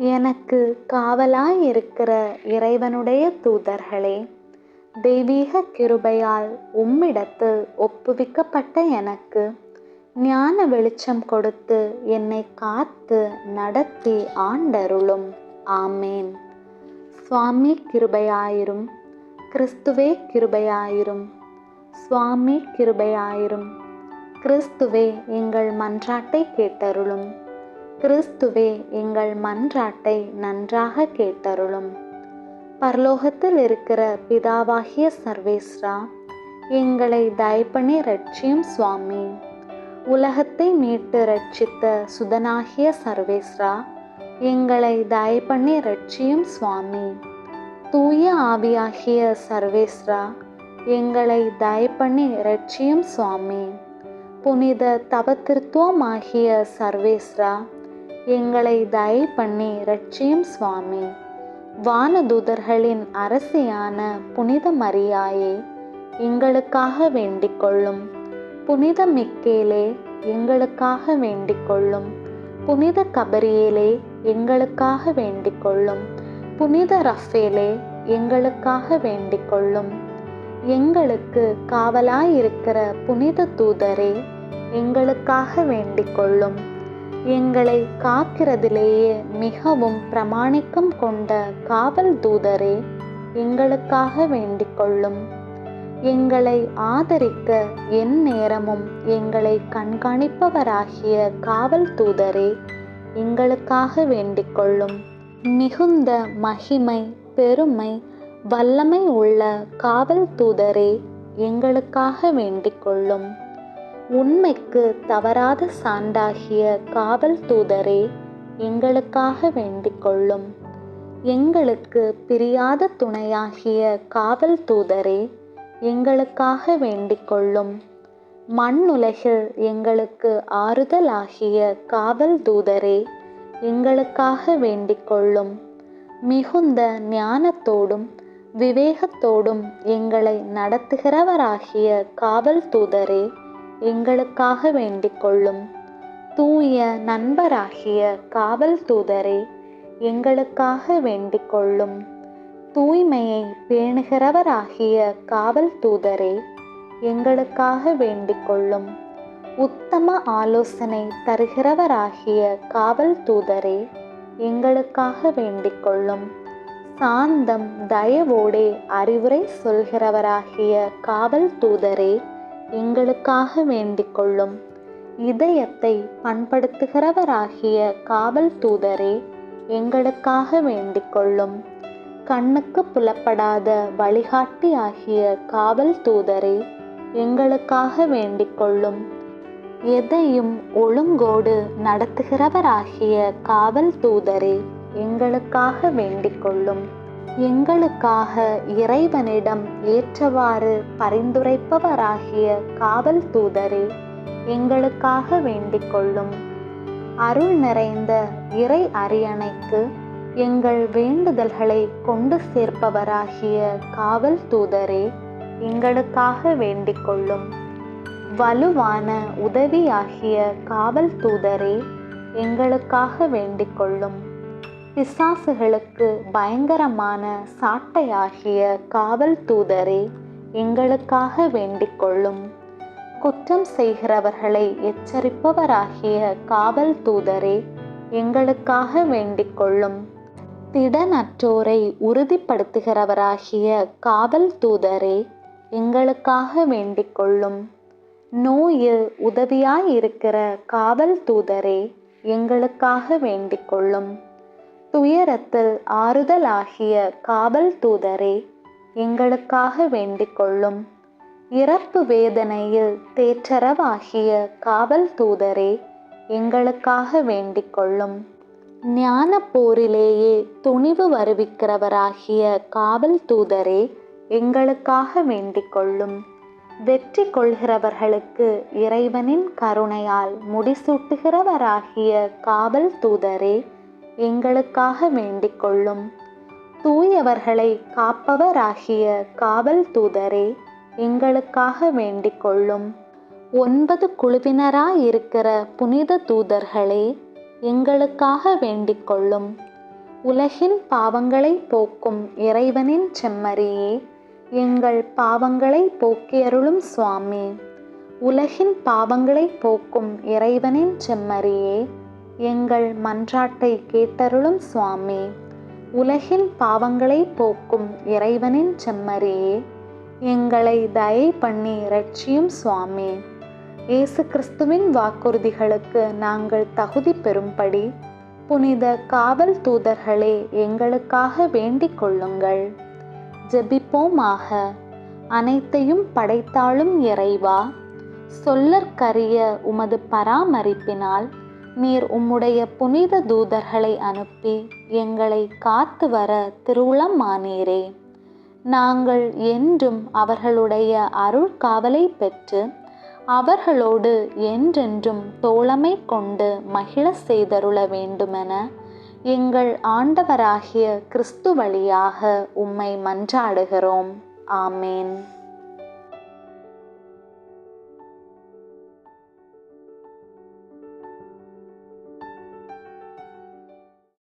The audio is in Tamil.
எனக்கு காவலாயிருக்கிற இறைவனுடைய தூதர்களே தெய்வீக கிருபையால் உம்மிடத்து ஒப்புவிக்கப்பட்ட எனக்கு ஞான வெளிச்சம் கொடுத்து என்னை காத்து நடத்தி ஆண்டருளும். ஆமேன். சுவாமி கிருபையாயிரும். கிறிஸ்துவே கிருபையாயிரும். சுவாமி கிருபையாயிரும். கிறிஸ்துவே எங்கள் மன்றாட்டை கேட்டருளும். கிறிஸ்துவே எங்கள் மன்றாட்டை நன்றாக கேட்டருளும். பரலோகத்தில் இருக்கிற பிதாவாகிய சர்வேஸ்ரா எங்களை தயப்பணி ரட்சியும் சுவாமி. உலகத்தை மீட்டு ரட்சித்த சுதனாகிய சர்வேஸ்ரா எங்களை தயப்பண்ணி ரட்சியும் சுவாமி. தூய ஆவியாகிய சர்வேஸ்ரா எங்களை தயப்பண்ணி ரட்சியும் சுவாமி. புனித தவத்திருத்துவமாகிய சர்வேஸ்ரா எங்களை தயை பண்ணி ரட்சியும் சுவாமி. வானதூதர்களின் அரசியான புனித மரியாயே எங்களுக்காக வேண்டிக் கொள்ளும். புனித மிக்கேலே எங்களுக்காக வேண்டிக் கொள்ளும். புனித கபரியேலே எங்களுக்காக வேண்டிக் கொள்ளும். புனித ரஃபேலே எங்களுக்காக வேண்டிக் கொள்ளும். எங்களுக்கு காவலாயிருக்கிற புனித தூதரே எங்களுக்காக வேண்டிக் கொள்ளும். எங்களை காக்கிறதிலேயே மிகவும் பிரமாணிக்கம் கொண்ட காவல் தூதரே எங்களுக்காக வேண்டிக் கொள்ளும். எங்களை ஆதரிக்க என் நேரமும் எங்களை கண்காணிப்பவராகிய காவல் தூதரே எங்களுக்காக வேண்டிக் கொள்ளும். மிகுந்த மகிமை பெருமை வல்லமை உள்ள காவல் தூதரே எங்களுக்காக வேண்டிக் கொள்ளும். உண்மைக்கு தவறாத சான்றாகிய காவல் தூதரே எங்களுக்காக வேண்டிக் கொள்ளும். எங்களுக்கு பிரியாத துணையாகிய காவல் தூதரே எங்களுக்காக வேண்டிக் கொள்ளும். மண்ணுலகில் எங்களுக்கு ஆறுதலாகிய காவல் தூதரே எங்களுக்காக வேண்டிக் கொள்ளும். மிகுந்த ஞானத்தோடும் விவேகத்தோடும் எங்களை நடத்துகிறவராகிய காவல் தூதரே எங்களுக்காக வேண்டிக் கொள்ளும் தூய நண்பராகிய காவல் தூதரே எங்களுக்காக வேண்டிக் கொள்ளும் தூய்மையை பேணுகிறவராகிய காவல் தூதரே எங்களுக்காக வேண்டிக் கொள்ளும் உத்தம ஆலோசனை தருகிறவராகிய காவல் தூதரே எங்களுக்காக வேண்டிக் கொள்ளும் சாந்தம் தயவோடே அறிவுரை சொல்கிறவராகிய காவல் தூதரே எங்களுக்காக வேண்டிக் கொள்ளும். இதயத்தை பண்படுத்துகிறவராகிய காவல் தூதரே எங்களுக்காக வேண்டிக் கொள்ளும். கண்ணுக்கு புலப்படாத வழிகாட்டியாகிய காவல் தூதரே எங்களுக்காக வேண்டிக் கொள்ளும். எதையும் ஒழுங்கோடு நடத்துகிறவராகிய காவல் தூதரே எங்களுக்காக வேண்டிக் கொள்ளும். எங்களுக்காக இறைவனிடம் ஏற்றவாறு பரிந்துரைப்பவராகிய காவல் தூதரே எங்களுக்காக வேண்டிக் கொள்ளும். அருள் நிறைந்த இறை அரியணைக்கு எங்கள் வேண்டுதல்களை கொண்டு சேர்ப்பவராகிய காவல் தூதரே எங்களுக்காக வேண்டிக் கொள்ளும். வலுவான உதவியாகிய காவல் தூதரே எங்களுக்காக வேண்டிக் கொள்ளும். பிசாசுகளுக்கு பயங்கரமான சாட்டையாகிய காவல் தூதரே எங்களுக்காக வேண்டிக் கொள்ளும். குற்றம் செய்கிறவர்களை எச்சரிப்பவராகிய காவல் தூதரே எங்களுக்காக வேண்டிக் கொள்ளும். திடனற்றோரை உறுதிப்படுத்துகிறவராகிய காவல் தூதரே எங்களுக்காக வேண்டிக் கொள்ளும். நோயில் உதவியாயிருக்கிற காவல் தூதரே எங்களுக்காக வேண்டிக் கொள்ளும். துயரத்தில் ஆறுதலாகிய காவல் தூதரே எங்களுக்காக வேண்டிக் கொள்ளும் இறப்பு வேதனையில் தேற்றரவாகிய காவல் தூதரே எங்களுக்காக வேண்டிக் கொள்ளும் ஞான போரிலேயே துணிவு வருவிக்கிறவராகிய காவல் தூதரே எங்களுக்காக வேண்டிக் கொள்ளும் வெற்றி கொள்கிறவர்களுக்கு இறைவனின் கருணையால் முடிசூட்டுகிறவராகிய காவல் தூதரே எங்களுக்காக வேண்டிக் கொள்ளும் தூயவர்களை காப்பவராகிய காவல் தூதரே எங்களுக்காக வேண்டிக் கொள்ளும் ஒன்பது குழுவினராயிருக்கிற புனித தூதர்களே எங்களுக்காக வேண்டிக் கொள்ளும் உலகின் பாவங்களை போக்கும் இறைவனின் செம்மறியே எங்கள் பாவங்களை போக்கியருளும் சுவாமி. உலகின் பாவங்களை போக்கும் இறைவனின் செம்மறியே எங்கள் மன்றாட்டை கேட்டருளும் சுவாமி உலகின் பாவங்களை போக்கும் இறைவனின் செம்மறியே. எங்களை தயை பண்ணி ரட்சியும் சுவாமி. இயேசு கிறிஸ்துவின் வாக்குறுதிகளுக்கு நாங்கள் தகுதி பெறும்படி புனித காவல் தூதர்களே எங்களுக்காக வேண்டிக் கொள்ளுங்கள். ஜெபிப்போமாக. அனைத்தையும் படைத்தாலும் இறைவா. சொல்லற்கரிய உமது பராமரிப்பினால் நீர் உம்முடைய புனித தூதர்களை அனுப்பி எங்களை காத்து வர திருவுளமானீரே நாங்கள் என்றும் அவர்களுடைய அருள் காவலை பெற்று அவர்களோடு என்றென்றும் தோழமை கொண்டு மகிழ செய்தருள வேண்டுமென எங்கள் ஆண்டவராகிய கிறிஸ்து வழியாக உம்மை மன்றாடுகிறோம். ஆமேன்.